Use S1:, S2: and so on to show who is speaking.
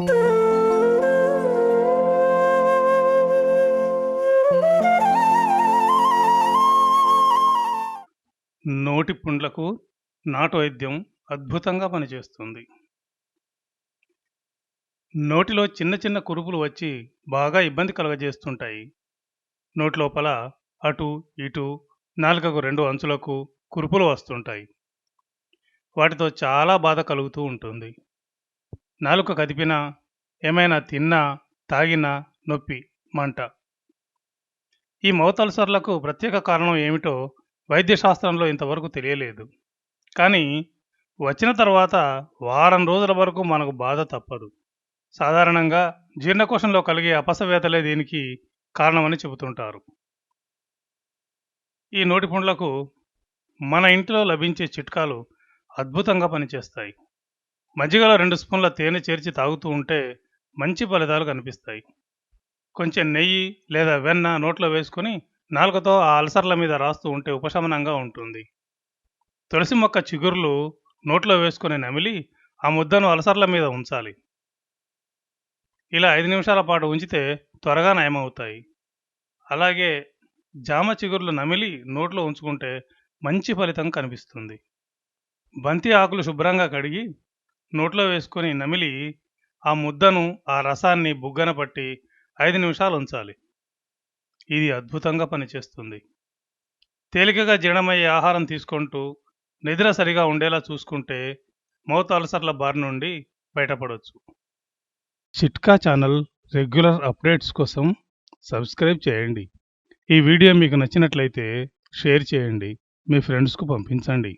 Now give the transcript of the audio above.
S1: నోటి పుండ్లకు నాటు వైద్యం అద్భుతంగా పనిచేస్తుంది. నోటిలో చిన్న చిన్న కురుపులు వచ్చి బాగా ఇబ్బంది కలుగజేస్తుంటాయి. నోటి లోపల అటు ఇటు నాలుకకు రెండు అంచులకు కురుపులు వస్తుంటాయి. వాటితో చాలా బాధ కలుగుతూ ఉంటుంది. నాలుక కదిపినా ఏమైనా తిన్నా తాగినా నొప్పి మంట. ఈ మౌత్ అల్సర్లకు ప్రత్యేక కారణం ఏమిటో వైద్యశాస్త్రంలో ఇంతవరకు తెలియలేదు. కానీ వచ్చిన తర్వాత వారం రోజుల వరకు మనకు బాధ తప్పదు. సాధారణంగా జీర్ణకోశంలో కలిగే అపసవ్యతలే దీనికి కారణమని చెబుతుంటారు. ఈ నోటి పుండ్లకు మన ఇంట్లో లభించే చిట్కాలు అద్భుతంగా పనిచేస్తాయి. మజ్జిగలో రెండు స్పూన్ల తేనె చేర్చి తాగుతూ ఉంటే మంచి ఫలితాలు కనిపిస్తాయి. కొంచెం నెయ్యి లేదా వెన్న నోట్లో వేసుకొని నాలుకతో ఆ అల్సర్ల మీద రాస్తూ ఉంటే ఉపశమనంగా ఉంటుంది. తులసి మొక్క చిగుర్లు నోట్లో వేసుకొని నమిలి ఆ ముద్దను అల్సర్ల మీద ఉంచాలి. ఇలా ఐదు నిమిషాల పాటు ఉంచితే త్వరగా నయమవుతాయి. అలాగే జామ చిగుర్లు నమిలి నోట్లో ఉంచుకుంటే మంచి ఫలితం కనిపిస్తుంది. బంతి ఆకులు శుభ్రంగా కడిగి నోట్లో వేసుకొని నమిలి ఆ ముద్దను ఆ రసాన్ని బుగ్గన పట్టి ఐదు నిమిషాలు ఉంచాలి. ఇది అద్భుతంగా పనిచేస్తుంది. తేలికగా జీర్ణమయ్యే ఆహారం తీసుకుంటూ నిద్ర సరిగా ఉండేలా చూసుకుంటే మౌత్ అల్సర్ల బారి నుండి బయటపడవచ్చు చిట్కా ఛానల్ రెగ్యులర్ అప్డేట్స్ కోసం సబ్స్క్రైబ్ చేయండి. ఈ వీడియో మీకు నచ్చినట్లయితే షేర్ చేయండి. మీ ఫ్రెండ్స్కు పంపించండి.